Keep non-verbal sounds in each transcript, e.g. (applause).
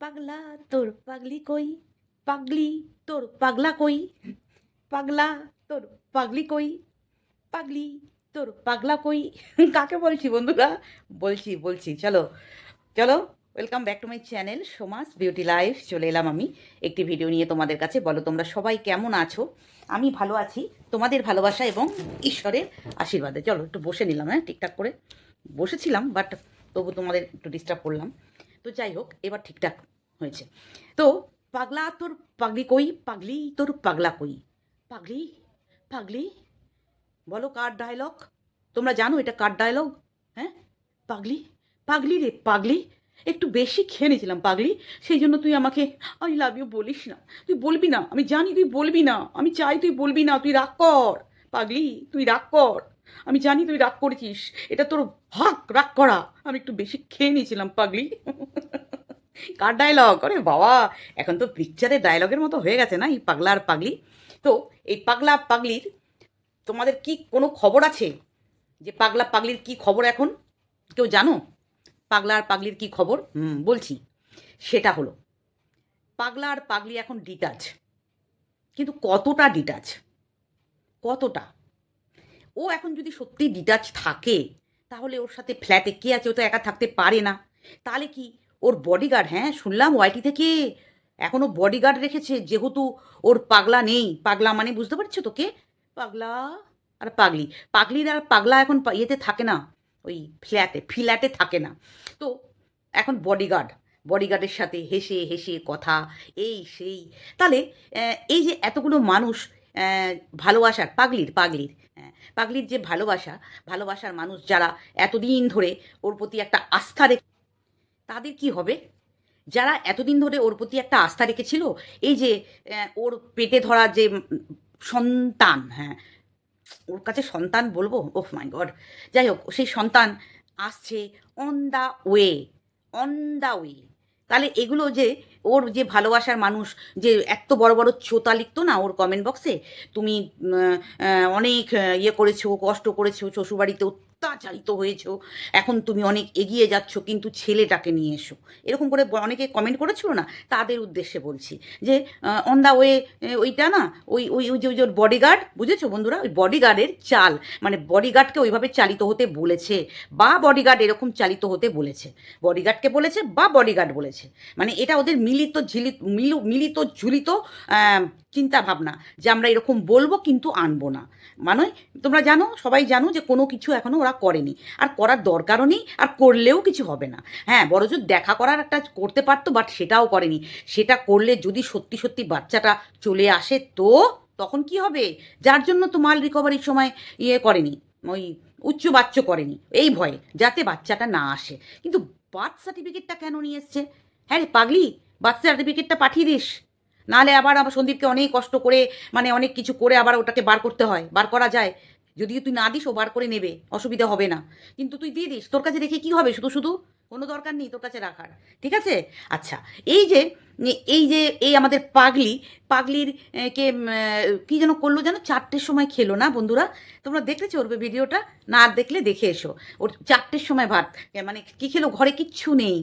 পাগলা তোর পাগলি কই? পাগলি তোর পাগলা কই? পাগলা তোর পাগলি কই? পাগলি তোর পাগলা কই? কাকে বলছি বন্ধুরা? বলছি বলছি, চলো। চলো welcome back to my channel Somas beauty life চলে এলাম আমি একটি ভিডিও নিয়ে তোমাদের কাছে। বলো, তোমরা সবাই কেমন আছো? আমি ভালো আছি। তোমাদের ভালোবাসা এবং ঈশ্বরের আশীর্বাদে। চলো, একটু বসে নিলাম হ্যাঁ ঠিকঠাক করে। বসেছিলাম বাট তবু তোমাদের একটু ডিস্টার্ব করলাম। তো যাই হোক, এবার ঠিকঠাক হয়েছে। তো পাগলা তোর পাগলি কই? পাগলি তোর পাগলা কই? পাগলি? পাগলি? বলো কার ডায়লগ তোমরা জানো এটা কার ডায়লগ হ্যাঁ? পাগলি? পাগলি রে, পাগলি। একটু বেশি খেয়ে নিয়েছিলাম, পাগলি। সেই জন্য তুই আমাকে আই লাভ ইউ বলিস না। তুই বলবি না, আমি জানি তুই বলবি না। আমি চাই তুই বলবি না, তুই রাগ কর। পাগলি, তুই রাগ কর। আমি জানি তুই রাগ করেছিস। এটা তোর হক, রাগ করা। আমি একটু বেশি খেয়ে নিয়েছিলাম, পাগলি। কার ডায়লগ আরে বাবা, এখন তো পিকচারের ডায়লগের মতো হয়ে গেছে না, এই পাগলা আর পাগলি? তো এই পাগলা পাগলির তোমাদের কি কোনো খবর আছে? যে পাগলা পাগলির কি খবর এখন? কেউ জানো? পাগলা আর পাগলির কি খবর? হুম, বলছি। সেটা হলো, পাগলা আর পাগলি এখন ডিটাচ কিন্তু কতটা ডিটাচ কতটা? ও এখন যদি সত্যি ডিটাচ থাকে তাহলে ওর সাথে ফ্ল্যাটে কে আছে? ও তো একা থাকতে পারে না। তাহলে কি ওর বডিগার্ড হ্যাঁ শুনলাম ওয়াইটি থেকে। এখনও বডিগার্ড রেখেছে, যেহেতু ওর পাগলা নেই। পাগলা মানে বুঝতে পারছ তো কে পাগলা আর পাগলি। পাগলির আর পাগলা এখন ইয়েতে থাকে না। ওই ফ্ল্যাটে ফ্ল্যাটে থাকে না। তো এখন বডিগার্ড বডিগার্ডের সাথে হেসে হেসে কথা, এই সেই। তাহলে এই যে এতগুলো মানুষ ভালোবাসার পাগলির পাগলির হ্যাঁ, পাগলির যে ভালোবাসা ভালোবাসার মানুষ যারা এতদিন ধরে ওর প্রতি একটা আস্থা রেখে তাদের কি হবে? যারা এতদিন ধরে ওর প্রতি একটা আস্থা রেখেছিল এই যে ওর পেটে ধরা যে সন্তান হ্যাঁ ওর কাছে সন্তান বলব? Oh my god! যাই হোক সেই সন্তান আসছে on the way on the way তাহলে এগুলো যে ওর যে ভালোবাসার মানুষ, যে এত বড় বড় চোতা লিখতো না ওর কমেন্ট বক্সে তুমি অনেক ইয়ে করেছ, কষ্ট করেছ, শ্বশুরবাড়িতে অত্যাচারিত হয়েছো। এখন তুমি অনেক এগিয়ে যাচ্ছ, কিন্তু ছেলেটাকে নিয়ে এসো। এরকম করে অনেকে কমেন্ট করেছিল না? তাদের উদ্দেশ্যে বলছি যে অন দ্য ওয়ে ওইটা না, ওই ওই ওই যে ওই যে বডিগার্ড বুঝেছ বন্ধুরা? ওই বডিগার্ডের চাল। মানে বডিগার্ডকে ওইভাবে চালিত হতে বলেছে, বা বডিগার্ড এরকম চালিত হতে বলেছে। বডিগার্ডকে বলেছে, বা বডিগার্ড বলেছে। মানে এটা ওদের মিলিত ঝিলিত, মিলু, মিলিত ঝুলিত চিন্তা ভাবনা যে আমরা এরকম বলব, কিন্তু আনব না। মানে তোমরা জানো, সবাই জানো যে কোনো কিছু এখনও ওরা করেনি। আর করার দরকারও নেই, আর করলেও কিছু হবে না। হ্যাঁ বড়জোর দেখা করার একটা করতে পারতো বাট সেটাও করেনি। সেটা করলে যদি সত্যি সত্যি বাচ্চাটা চলে আসে, তো তখন কি হবে? যার জন্য তো মাল রিকভারির সময় ইয়ে করেনি, ওই উচ্চ বাচ্চ করেনি, এই ভয়ে, যাতে বাচ্চাটা না আসে। কিন্তু বার্থ সার্টিফিকেটটা কেন নিয়ে এসছে? হ্যাঁ রে পাগলি বার্থ সার্টিফিকেটটা পাঠিয়ে দিস। নাহলে আবার আমার সন্দীপকে অনেক কষ্ট করে মানে অনেক কিছু করে আবার ওটাকে বার করতে হয়, বার করা যায়। যদি তুই না দিস, ও বার করে নেবে, অসুবিধা হবে না। কিন্তু তুই দিয়ে দিস, তোর কাছে রেখে কি হবে? শুধু শুধু? কোনো দরকার নেই তোর কাছে রাখার। ঠিক আছে? আচ্ছা এই যে এই যে, এই আমাদের পাগলি, পাগলির কে কি যেন করল যেন? চারটের সময় খেলো না বন্ধুরা? তোমরা দেখেছ ওর ভিডিওটা? না দেখলে দেখে এসো। ওর চারটের সময় ভাত। মানে কি খেলো? ঘরে কিচ্ছু নেই।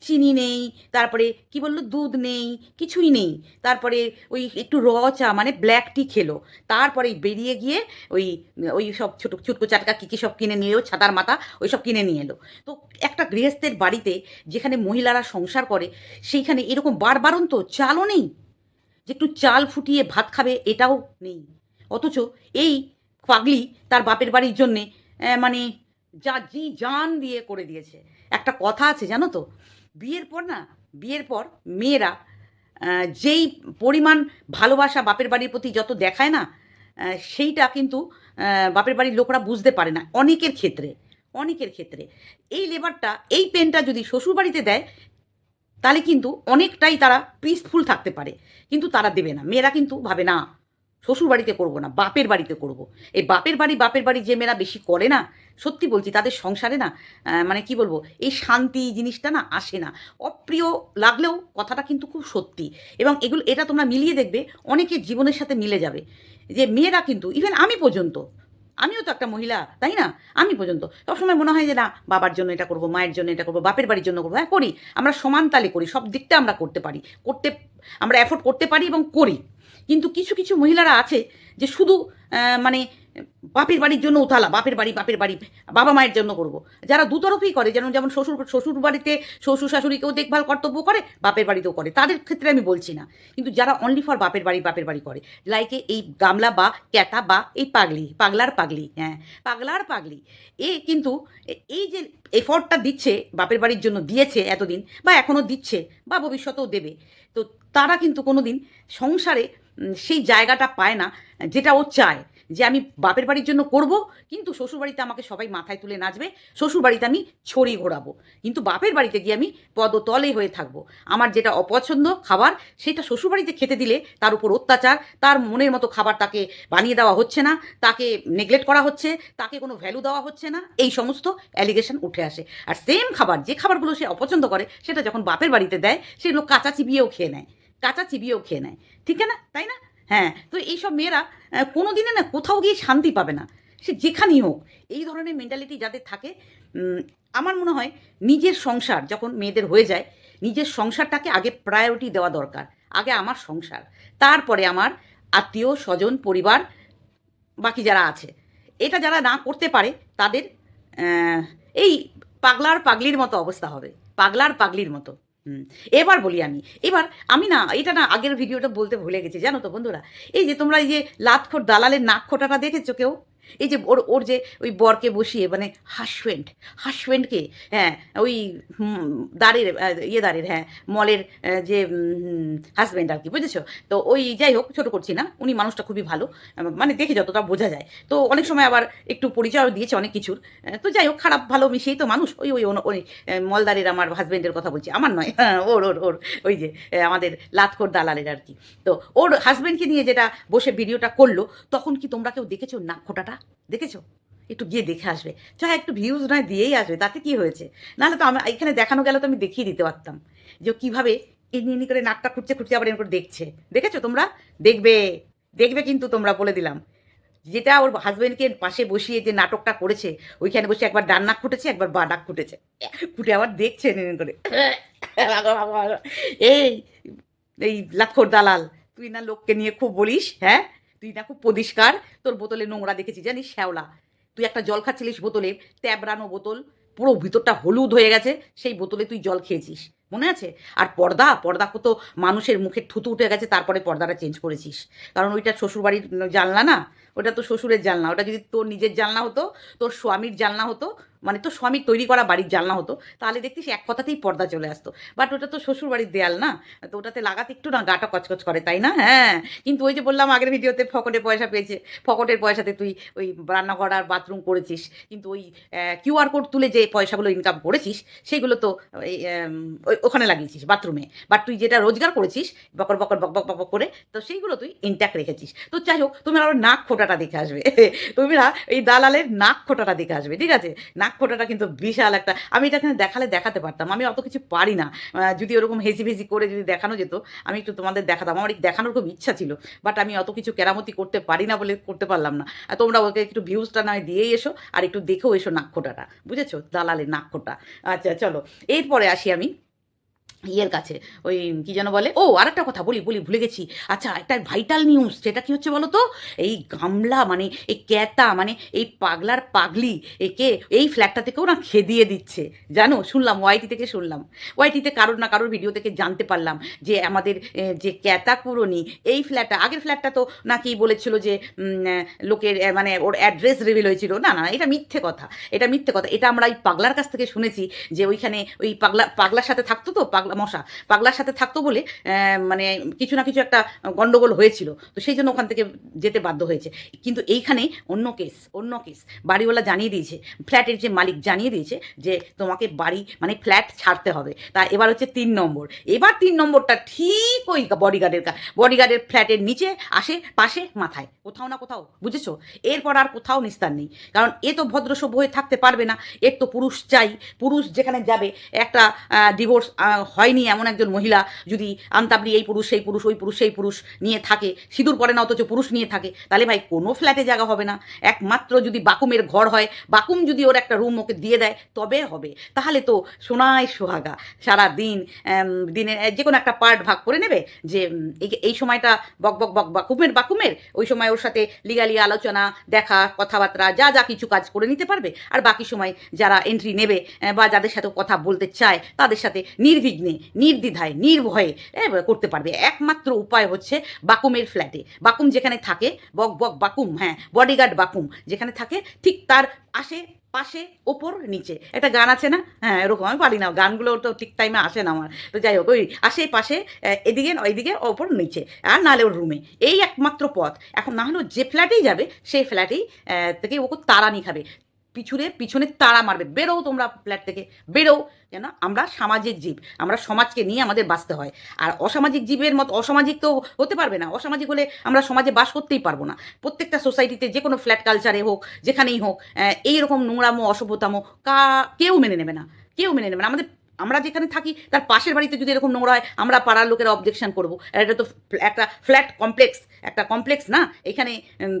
চিনি নেই। তারপরে কি বলল? দুধ নেই। কিছুই নেই। তারপরে ওই একটু র চা মানে ব্ল্যাক টি খেলো। তারপরে বেরিয়ে গিয়ে ওই ওই সব ছোটো, চুটকো চাটকা কী কী সব কিনে নিয়ে এলো, ছাতার মাথা, ওই সব কিনে নিয়ে এলো। তো একটা গৃহস্থের বাড়িতে যেখানে মহিলারা সংসার করে, সেইখানে এরকম বারবারন্ত চালও নেই। যে একটু চাল ফুটিয়ে ভাত খাবে, এটাও নেই। অথচ এই পাগলি তার বাপের বাড়ির জন্যে মানে যা জি জান দিয়ে করে দিয়েছে। একটা কথা আছে, জানো তো? বিয়ের পর না, বিয়ের পর মেয়েরা যেই পরিমাণ ভালোবাসা বাপের বাড়ির প্রতি যত দেখায় না সেইটা কিন্তু বাপের বাড়ির লোকরা বুঝতে পারে না, অনেকের ক্ষেত্রে অনেকের ক্ষেত্রে। এই লেবারটা, এই পেনটা যদি শ্বশুর বাড়িতে দেয় তাহলে কিন্তু অনেকটাই তারা পিসফুল থাকতে পারে। কিন্তু তারা দেবে না। মেয়েরা কিন্তু ভাবে, না, শ্বশুর বাড়িতে করব না, বাপের বাড়িতে করব। এই বাপের বাড়ি বাপের বাড়ি যে মেয়েরা বেশি করে না, সত্যি বলছি তাদের সংসারে না মানে কি বলব, এই শান্তি জিনিসটা না আসে না। অপ্রিয় লাগলেও কথাটা কিন্তু খুব সত্যি। এবং এগুলো, এটা তোমরা মিলিয়ে দেখবে, অনেকের জীবনের সাথে মিলে যাবে। যে মেয়েরা কিন্তু ইভেন আমি পর্যন্ত আমিও তো একটা মহিলা, তাই না? আমি পর্যন্ত। সবসময় মনে হয় যে, না, বাবার জন্য এটা করব, মায়ের জন্য এটা করব, বাপের বাড়ির জন্য করব। হ্যাঁ করি। আমরা সমান তালে করি, সব দিকটা আমরা করতে পারি। করতে, আমরা অ্যাফোর্ড করতে পারি এবং করি। কিন্তু কিছু কিছু মহিলারা আছে যে শুধু মানে বাপের বাড়ির জন্য উথালা, বাপের বাড়ি বাপের বাড়ি, বাবা মায়ের জন্য করব। যারা দুতরফেই করে, যেমন যেমন শ্বশুর শ্বশুর বাড়িতে শ্বশুর শাশুড়িকেও দেখভাল কর্তব্য করে, বাপের বাড়িতেও করে। তাদের ক্ষেত্রে আমি বলছি না। কিন্তু যারা অনলি ফর বাপের বাড়ি বাপের বাড়ি করে লাইকে এই গামলা বা ক্যাটা বা এই পাগলি, পাগলার পাগলি হ্যাঁ পাগলার পাগলি, এ কিন্তু এই যে এফর্টটা দিচ্ছে, বাপের বাড়ির জন্য দিয়েছে এতদিন, বা এখনও দিচ্ছে, বা ভবিষ্যতেও দেবে, তো তারা কিন্তু কোনো দিন সংসারে সেই জায়গাটা পায় না, যেটা ও চায়। যে আমি বাপের বাড়ির জন্য করব, কিন্তু শ্বশুরবাড়িতে আমাকে সবাই মাথায় তুলে নাচবে, শ্বশুরবাড়িতে আমি ছড়ি ঘোরাবো। কিন্তু বাপের বাড়িতে গিয়ে আমি পদতলে হয়ে থাকব। আমার যেটা অপছন্দ খাবার, সেটা শ্বশুরবাড়িতে খেতে দিলে তার উপর অত্যাচার, তার মনের মতো খাবার তাকে বানিয়ে দেওয়া হচ্ছে না, তাকে নেগলেক্ট করা হচ্ছে, তাকে কোনো ভ্যালু দেওয়া হচ্ছে না, এই সমস্ত অ্যালিগেশন উঠে আসে। আর সেম খাবার, যে খাবারগুলো সে অপছন্দ করে, সেটা যখন বাপের বাড়িতে দেয় সেগুলো কাঁচা চিবিয়েও খেয়ে নেয়। কাঁচা চিবিয়েও খেয়ে নেয়। ঠিক না তাই না? হ্যাঁ তো এইসব মেয়েরা কোনো দিনে না কোথাও গিয়ে শান্তি পাবে না। সে যেখানেই হোক, এই ধরনের মেন্টালিটি যাদের থাকে আমার মনে হয় নিজের সংসার যখন মেয়েদের হয়ে যায়, নিজের সংসারটাকে আগে প্রায়োরিটি দেওয়া দরকার, আগে আমার সংসার। তারপরে আমার আত্মীয়, স্বজন, পরিবার, বাকি যারা আছে। এটা যারা না করতে পারে, তাদের এই পাগলার পাগলির মতো অবস্থা হবে, পাগলার পাগলির মতো। এবার বলি আমি, এবার আমি না, এটা না আগের ভিডিওটা বলতে ভুলে গেছি, জানো তো বন্ধুরা? এই যে তোমরা এই যে লাতখোর দালালের নাক খোটাটা দেখেছ কেউ? এই যে ওর ওর যে ওই বরকে বসিয়ে মানে হাসবেন্ড হাসবেন্ডকে হ্যাঁ ওই দাঁড়ের ইয়ে দাঁড়ের হ্যাঁ মলের যে হাজব্যান্ড আর কি বুঝেছ? তো ওই যাই হোক ছোটো করছি না উনি মানুষটা খুবই ভালো মানে দেখে যতটা বোঝা যায়। তো অনেক সময় আবার একটু পরিচয়ও দিয়েছে অনেক কিছুর তো যাই হোক খারাপ ভালো মিশিয়েই তো মানুষ ওই ওই ওই মলদারের আমার হাজব্যান্ডের কথা বলছি আমার নয় হ্যাঁ, ওর ওর ওর ওই যে আমাদের লাতকোর দালালের আর কি। তো ওর হাজব্যান্ডকে নিয়ে যেটা বসে ভিডিওটা করল তখন কি তোমরা কেউ দেখেছ নাক খোটাটা দেখেছ? একটু গিয়ে দেখে আসবে। চাই একটু ভিউজ নয়, দিয়েই আসবে। তাতে কি হয়েছে? নাহলে তো আমার এখানে দেখানো গেলে তো আমি দেখিয়ে দিতে পারতাম। যে কীভাবে এমনি এমনি করে নাকটা খুঁজছে খুঁজছে আবার এরকম করে দেখছে। দেখেছ তোমরা? দেখবে। দেখবে কিন্তু তোমরা, বলে দিলাম। যেটা ওর হাজব্যান্ডকে পাশে বসিয়ে যে নাটকটা করেছে, ওইখানে বসে একবার ডান নাক ফুটেছে একবার বা নাক ফুটেছে ফুটে আবার দেখছে এরকম করে। এই এই লাক্ষর দালাল, তুই না লোককে নিয়ে খুব বলিস হ্যাঁ? তুই খুব পরিষ্কার, তোর বোতলে নোংরা দেখেছি, জানিস শ্যাওলা। তুই একটা জল খাচ্ছিলিস বোতলে ট্যাবরানো বোতল, পুরো ভিতরটা হলুদ হয়ে গেছে, সেই বোতলে তুই জল খেয়েছিস, মনে আছে? আর পর্দা পর্দা কত মানুষের মুখে থুতু উঠে গেছে, তারপরে পর্দাটা চেঞ্জ করেছিস। কারণ ওইটা শ্বশুরবাড়ির জানলা না, ওটা তো শ্বশুরের জানলা, ওটা যদি তোর নিজের জানলা হতো, তোর স্বামীর জানলা হতো মানে তোর স্বামীর তৈরি করা বাড়ির জানলা হতো, তাহলে দেখতিস এক কথাতেই পর্দা চলে আসতো। বাট ওটা তো শ্বশুর বাড়ির দেয়াল না, তো ওটাতে লাগাতে একটু না গাটা কচকচ করে, তাই না? হ্যাঁ কিন্তু ওই যে বললাম আগের ভিডিওতে ফকটের পয়সা পেয়েছে, ফকটের পয়সাতে তুই ওই রান্নাঘর আর বাথরুম করেছিস, কিন্তু ওই কিউআর কোড তুলে যে পয়সাগুলো ইনকাম করেছিস, সেগুলো তো ওই- ওখানে লাগিয়েছিস বাথরুমে। বাট তুই যেটা রোজগার করেছিস, বকর বকর বক বক বক করে, তো সেইগুলো তুই ইনট্যাক্ট রেখেছিস। তো যাই হোক তুমি আরও নাক খোটাটা দেখে আসবে। (laughs) তুমি এই দালালের নাক খোটাটা দেখে আসবে, ঠিক আছে? নাক খোটাটা কিন্তু বিশাল একটা, আমি এটা এখানে দেখালে দেখাতে পারতাম, আমি অত কিছু পারি না। যদি ওরকম হেসি ভেসি করে যদি দেখানো যেত, আমি একটু তোমাদের দেখাতাম, আমার দেখানোর খুব ইচ্ছা ছিল বাট আমি অত কিছু কেরামতি করতে পারি না বলে করতে পারলাম না। আর তোমরা ওকে একটু ভিউজটা নয় দিয়েই এসো, আর একটু দেখেও এসো নাকখোটাটা বুঝেছ? দালালের নাকখোটা আচ্ছা চলো, এরপরে আসি আমি। ইয়ের কাছে, ওই কি যেন বলে, ও আরেকটা কথা বলি বলি ভুলে গেছি। আচ্ছা একটা ভাইটাল নিউজ সেটা কি হচ্ছে বলো তো এই গামলা মানে এই ক্যাতা মানে এই পাগলার পাগলি, একে এই ফ্ল্যাটটা থেকেও না খেদিয়ে দিচ্ছে। জানো? শুনলাম ওয়াইটি থেকে শুনলাম। ওয়াইটিতে কারোর না কারোর ভিডিও থেকে জানতে পারলাম যে আমাদের যে ক্যাতা পুরনি, এই ফ্ল্যাটটা আগের ফ্ল্যাটটা তো নাকি বলেছিল যে লোকের মানে ওর অ্যাড্রেস রিভিল হয়েছিল। না না এটা মিথ্যে কথা। এটা মিথ্যে কথা। এটা আমরা এই পাগলার কাছ থেকে শুনেছি যে ওইখানে ওই পাগলা, পাগলার সাথে থাকতো তো পাগলা, মশা, পাগলার সাথে থাকতো বলে মানে কিছু না কিছু একটা গন্ডগোল হয়েছিল। তো সেই জন্য ওখান থেকে যেতে বাধ্য হয়েছে। কিন্তু এইখানে অন্য কেস অন্য কেস। বাড়িওয়ালা জানিয়ে দিয়েছে, ফ্ল্যাটের যে মালিক জানিয়ে দিয়েছে যে তোমাকে বাড়ি মানে ফ্ল্যাট ছাড়তে হবে। তা এবার হচ্ছে তিন নম্বর। এবার তিন নম্বরটা ঠিক ওই বডিগার্ডের বডিগার্ডের ফ্ল্যাটের নিচে আসে, পাশে, মাথায়। কোথাও না কোথাও, বুঝেছ? এরপর আর কোথাও নিস্তার নেই। কারণ এ তো ভদ্রসভ্য হয়ে থাকতে পারবে না। এর তো পুরুষ চাই। পুরুষ যেখানে যাবে, একটা ডিভোর্স হয়নি এমন একজন মহিলা যদি আন্তাবলি এই পুরুষ, সেই পুরুষ, ওই পুরুষ, সেই পুরুষ নিয়ে থাকে, সিঁদুর পরে না অথচ পুরুষ নিয়ে থাকে, তাহলে ভাই কোনো ফ্ল্যাটে জায়গা হবে না। একমাত্র যদি বাকুমের ঘর হয়, বাকুম যদি ওর একটা রুম ওকে দিয়ে দেয়, তবে হবে। তাহলে তো সোনায় সোহাগা সারা দিন দিনে যে কোনো একটা পার্ট ভাগ করে নেবে যে এই- সময়টা বক বক বক, বাকুমের বাকুমের, ওই সময় ওর সাথে লিগালি আলোচনা, দেখা, কথাবার্তা, যা যা কিছু কাজ করে নিতে পারবে। আর বাকি সময় যারা এন্ট্রি নেবে বা যাদের সাথে কথা বলতে চায়, তাদের সাথে নির্বিঘ্নে, নির্দ্বিধায়, নির্ভয়ে করতে পারবে। একমাত্র উপায় হচ্ছে বাকুমের ফ্ল্যাটে বাকুম যেখানে থাকে, বক বক বাকুম হ্যাঁ বডিগার্ড বাকুম যেখানে থাকে, ঠিক তার আসে, পাশে, ওপর, নিচে। একটা গান আছে না? হ্যাঁ এরকম, আমি পারি না। গানগুলো তো ঠিক টাইমে আসে না আমার। তো যাই হোক, ওই আসে, পাশে এদিকে, ওইদিকে, ওপর, নিচে। আর নাহলে ওর রুমে এই একমাত্র পথ। এখন না হলেও যে ফ্ল্যাটেই যাবে সেই ফ্ল্যাটেই থেকে ওকে তাড়ানি খাবে। পিছনে পিছনে তারা মারবে। বেরো তোমরা ফ্ল্যাট থেকে। বেরো কেন আমরা সামাজিক জীব। আমরা সমাজকে নিয়ে আমাদের বাঁচতে হয়। আর অসামাজিক জীবের মতো অসামাজিক তো হতে পারবে না। অসামাজিক হলে আমরা সমাজে বাস করতেই পারব না। প্রত্যেকটা সোসাইটিতে যে কোনো ফ্ল্যাট কালচারে হোক, যেখানেই হোক এই এইরকম নোংরামো, অসভ্যতামো কা কেউ মেনে নেবে না। কেউ মেনে নেবে না। আমাদের আমরা যেখানে থাকি, তার পাশের বাড়িতে যদি এরকম নোংরা হয়, আমরা পাড়ার লোকেরা অবজেকশন করব। এটা তো একটা ফ্ল্যাট কমপ্লেক্স একটা কমপ্লেক্স না? এখানে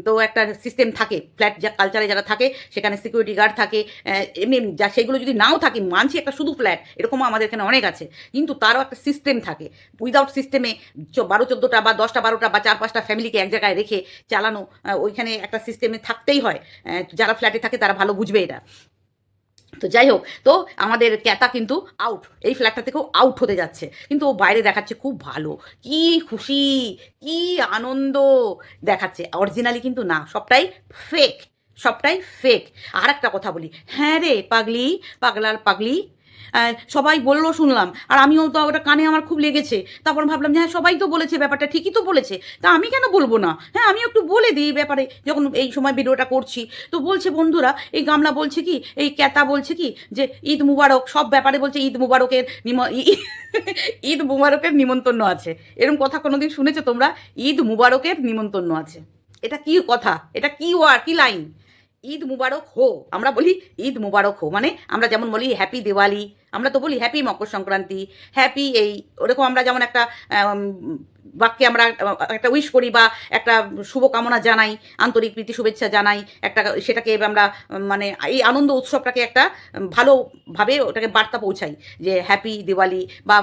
তো একটা সিস্টেম থাকে ফ্ল্যাট যা কালচারে যারা থাকে, সেখানে সিকিউরিটি গার্ড থাকে এমনি যা, সেগুলো যদি নাও থাকে, মানছি একটা শুধু ফ্ল্যাট এরকমও আমাদের এখানে অনেক আছে। কিন্তু তারও একটা সিস্টেম থাকে। উইদাউট সিস্টেমে বারো চোদ্দোটা বা দশটা, বারোটা বা চার, পাঁচটা ফ্যামিলিকে এক জায়গায় রেখে চালানো ওইখানে একটা সিস্টেমে থাকতেই হয়। যারা ফ্ল্যাটে থাকে, তারা ভালো বুঝবে এটা। তো যাই হোক তো আমাদের ক্যাতা কিন্তু আউট এই ফ্ল্যাটটা থেকেও আউট হতে যাচ্ছে। কিন্তু ও বাইরে দেখাচ্ছে খুব ভালো। কি খুশি, কি আনন্দ দেখাচ্ছে। অরিজিনালি কিন্তু না, সবটাই ফেক সবটাই ফেক আর একটা কথা বলি। হ্যাঁ রে পাগলি, পাগলার পাগলি সবাই বলল শুনলাম। আর আমিও তো ওটা কানে আমার খুব লেগেছে। তারপর ভাবলাম যে হ্যাঁ সবাই তো বলেছে ব্যাপারটা, ঠিকই তো বলেছে। তা আমি কেন বলব না? হ্যাঁ আমিও একটু বলে দিই ব্যাপারে, যখন এই সময় ভিডিওটা করছি। তো বলছে বন্ধুরা, এই গামলা বলছে কি, এই ক্যাতা বলছে কি, যে ঈদ মুবারক, সব ব্যাপারে বলছে ঈদ মুবারকের নিম ঈদ মুবারকের নিমন্ত্রণ আছে। এরকম কথা কোনোদিন শুনেছো তোমরা? ঈদ মুবারকের নিমন্ত্রণ আছে। এটা কি কথা? এটা কি ওয়ার কি লাইন ঈদ মুবারক হো। আমরা বলি ঈদ মুবারক হো মানে আমরা যেমন বলি হ্যাপি দিওয়ালি, আমরা তো বলি হ্যাপি মকর সংক্রান্তি হ্যাপি এই, ওরকম আমরা যেমন একটা বাক্যে আমরা একটা উইশ করি বা একটা শুভকামনা জানাই, আন্তরিক প্রীতি শুভেচ্ছা জানাই, একটা সেটাকে আমরা মানে এই আনন্দ উৎসবটাকে একটা ভালোভাবে ওটাকে বার্তা পৌঁছাই যে হ্যাপি দিওয়ালি বা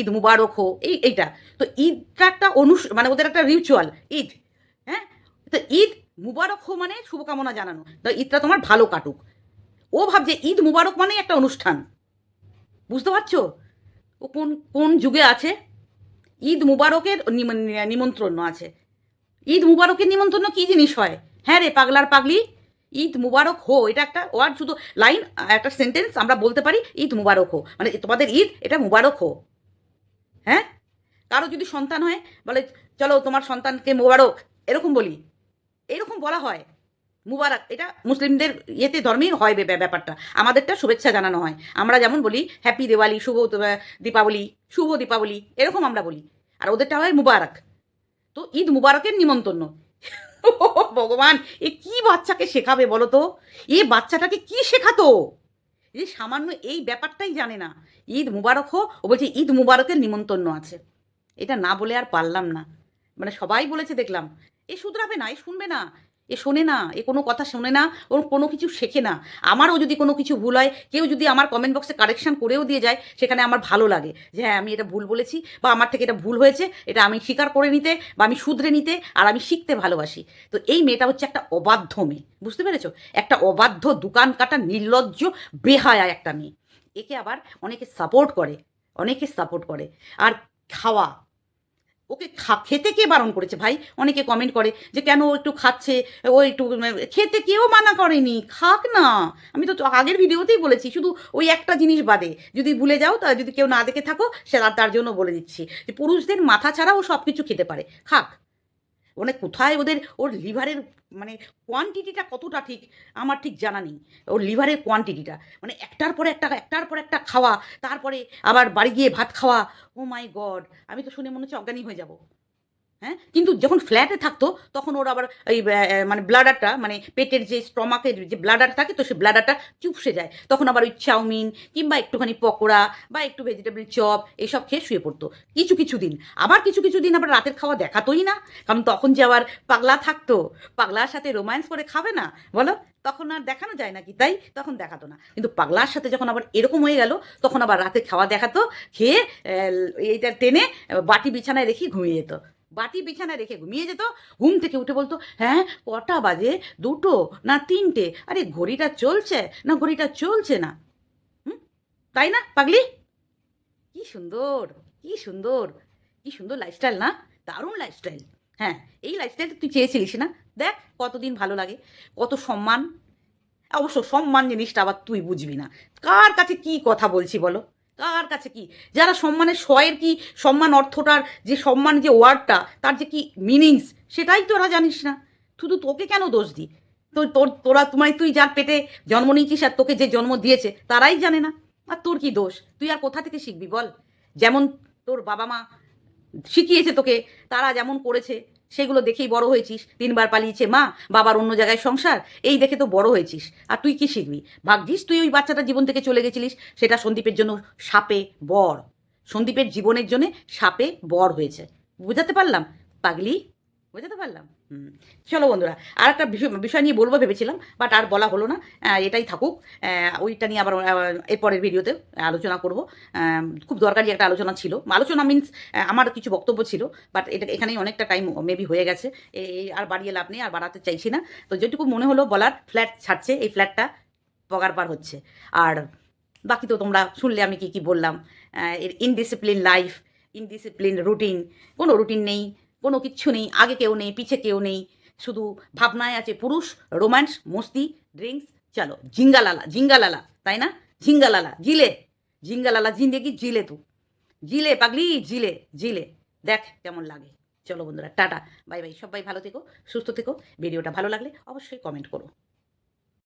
ঈদ মুবারক হো, এই, এইটা। তো ঈদটা একটা অনুষ মানে ওদের একটা রিচুয়াল ঈদ হ্যাঁ? তো ঈদ মুবারক হো মানে শুভকামনা জানানো। তো ঈদটা তোমার ভালো কাটুক। ও ভাবছে, ঈদ মুবারক মানে একটা অনুষ্ঠান। বুঝতে পারছ? ও কোন কোন যুগে আছে? ঈদ মুবারকের নিম- নিমন্ত্রণ আছে। ঈদ মুবারকের নিমন্ত্রণ কি জিনিস হয়? হ্যাঁ রে, পাগলার পাগলি। ঈদ মুবারক হো, এটা একটা ওয়ার্ড, শুধু লাইন, একটা সেন্টেন্স আমরা বলতে পারি, ঈদ মুবারক হো। মানে তোমাদের ঈদ, এটা মুবারক হো। হ্যাঁ? কারও যদি সন্তান হয়, বলে, চলো তোমার সন্তানকে মুবারক, এরকম বলি। এরকম বলা হয়। মুবারক, এটা মুসলিমদের ইয়েতে ধর্মেই হয় ব্যাপারটা। আমাদেরটা শুভেচ্ছা জানানো হয়। আমরা যেমন বলি হ্যাপি দিওয়ালি শুভ দীপাবলি শুভ দীপাবলি, এরকম আমরা বলি। আর ওদেরটা হয় মুবারক। তো ঈদ মুবারকের নিমন্ত্রণ। (laughs) ভগবান, এ কি বাচ্চাকে শেখাবে বলো তো? এ বাচ্চাটাকে কি শেখাতো? এই সামান্য এই ব্যাপারটাই জানে না। ঈদ মুবারক হো ও বলছে ঈদ মুবারকের নিমন্ত্রণ আছে। এটা না বলে আর পারলাম না। মানে সবাই বলেছে দেখলাম এ শুধরাবে না, এ শুনবে না, এ শোনে না, এ কোনো কথা শোনে না ওর কোনো কিছু শেখে না। আমারও যদি কোনো কিছু ভুল হয়, কেউ যদি আমার কমেন্ট বক্সে কারেকশান করেও দিয়ে যায়, সেখানে আমার ভালো লাগে যে হ্যাঁ আমি এটা ভুল বলেছি বা আমার থেকে এটা ভুল হয়েছে, এটা আমি স্বীকার করে নিতে বা আমি শুধরে নিতে আর আমি শিখতে ভালোবাসি। তো এই মেয়েটা হচ্ছে একটা অবাধ্য মেয়ে, বুঝতে পেরেছ? একটা অবাধ্য, দোকান কাটা, নির্লজ্জ, বেহায়া একটা মেয়ে। একে আবার অনেকে সাপোর্ট করে, অনেকে সাপোর্ট করে। আর খাওয়া ওকে খা, খেতে কে বারণ করেছে? ভাই, অনেকে কমেন্ট করে যে কেন ও একটু খাচ্ছে, ও একটু, খেতে কেউ মানা করেনি, খাক না। আমি তো আগের ভিডিওতেই বলেছি, শুধু ওই একটা জিনিস বাদে। যদি ভুলে যাও, তা যদি কেউ না দেখে থাকো, সে তার- জন্য বলে দিচ্ছি। যে পুরুষদের মাথা ছাড়া ও সব কিছু খেতে পারে। খাক। মানে কোথায় ওদের, ওর লিভারের মানে কোয়ান্টিটিটা কতটা ঠিক, আমার ঠিক জানা নেই। ওর লিভারের কোয়ান্টিটিটা মানে একটার পর একটা, একটার পর একটা খাওয়া, তারপরে আবার বাড়ি গিয়ে ভাত খাওয়া, ও মাই গড, আমি তো শুনে মনে হচ্ছে অজ্ঞানী হয়ে যাব। হ্যাঁ? কিন্তু যখন ফ্ল্যাটে থাকতো, তখন ওর আবার এই মানে ব্লাডারটা মানে পেটের যে স্টমাকের যে ব্লাডার থাকে, তো সেই ব্লাডারটা চুপসে যায়। তখন আবার ওই চাউমিন কিংবা একটুখানি পকোড়া বা একটু ভেজিটেবল চপ এসব খেয়ে শুয়ে পড়তো কিছু কিছু দিন। আবার কিছু কিছু দিন আবার রাতের খাওয়া দেখাতোই না। কারণ তখন যে আবার পাগলা থাকতো, পাগলার সাথে রোম্যান্স করে খাবে না, বলো? তখন আর দেখানো যায় নাকি? তাই তখন দেখাতো না। কিন্তু পাগলার সাথে যখন আবার এরকম হয়ে গেল, তখন আবার রাতে খাওয়া দেখাতো, খেয়ে এইটা টেনে বাটি বিছানায় রেখে ঘুমিয়ে যেত। বাটি বিছানায় রেখে ঘুমিয়ে যেত, ঘুম থেকে উঠে বলতো হ্যাঁ কটা বাজে? দুটো না তিনটে? আরে ঘড়িটা চলছে না ঘড়িটা চলছে না? হুম? তাই না, পাগলি? কি সুন্দর কি সুন্দর কি সুন্দর লাইফস্টাইল না? দারুণ লাইফস্টাইল হ্যাঁ এই লাইফস্টাইলটা তুই চেয়েছিলিস না? দেখ কতদিন ভালো লাগে, কত সম্মান। অবশ্য সম্মান জিনিসটা আবার তুই বুঝবি না। কার কাছে কি কথা বলছি বলো? কার কাছে কি? যারা সম্মানের শয়ের কি, সম্মান অর্থটার যে সম্মান যে ওয়ার্ডটা, তার যে কি মিনিংস সেটাই তোরা জানিস না। শুধু তোকে কেন দোষ দি তো তোর, তোরা তোমায় তুই যার পেটে জন্ম নিয়েছিস আর তোকে যে জন্ম দিয়েছে, তারাই জানে না। আর তোর কি দোষ? তুই আর কোথা থেকে শিখবি বল? যেমন তোর বাবা মা শিখিয়েছে তোকে, তারা যেমন করেছে সেগুলো দেখেই বড় হয়েছিস, তিনবার পালিয়েছে মা, বাবার অন্য জায়গায় সংসার, এই দেখে তো বড় হয়েছিস। আর তুই কি শিখবি? ভাগ্যিস তুই ওই বাচ্চাটা জীবন থেকে চলে গেছিলিস, সেটা সন্দীপের জন্য সাপে বর। সন্দীপের জীবনের জন্যে সাপে বর হয়েছে। বোঝাতে পারলাম? পাগলি? বোঝাতে পারলাম? চলো বন্ধুরা আর একটা বিষয় নিয়ে বলব ভেবেছিলাম বাট আর বলা হলো না। এটাই থাকুক। ওইটা নিয়ে আবার এরপরের ভিডিওতে আলোচনা করব। খুব দরকারি একটা আলোচনা ছিল। আলোচনা মিন্স আমার কিছু বক্তব্য ছিল বাট এটা, এখানেই অনেকটা টাইম মেবি হয়ে গেছে। এই আর বাড়িয়ে লাভ নেই, আর বাড়াতে চাইছি না। তো যেটুকু মনে হলো, বলার ফ্ল্যাট ছাড়ছে, এই ফ্ল্যাটটা পগার পার হচ্ছে। আর বাকি তো তোমরা শুনলে আমি কি কি বললাম। ইনডিসিপ্লিন লাইফ ইনডিসিপ্লিন রুটিন কোনো রুটিন নেই। কোনো কিচ্ছু নেই, আগে কেউ নেই, পিছে কেউ নেই। শুধু ভাবনায় আছে পুরুষ, রোম্যান্স, মস্তি, ড্রিঙ্কস, চলো, ঝিঙ্গালালা ঝিঙ্গালালা, তাই না? ঝিঙ্গালালা, জিলে। ঝিঙ্গালালা জিন্দেগি জিলে তু। জিলে, পাগলি, জিলে জিলে। দেখ কেমন লাগে। চলো বন্ধুরা, টাটা। বাই বাই, সবাই ভালো থেকো, সুস্থ থেকো। ভিডিওটা ভালো লাগলে অবশ্যই কমেন্ট করো।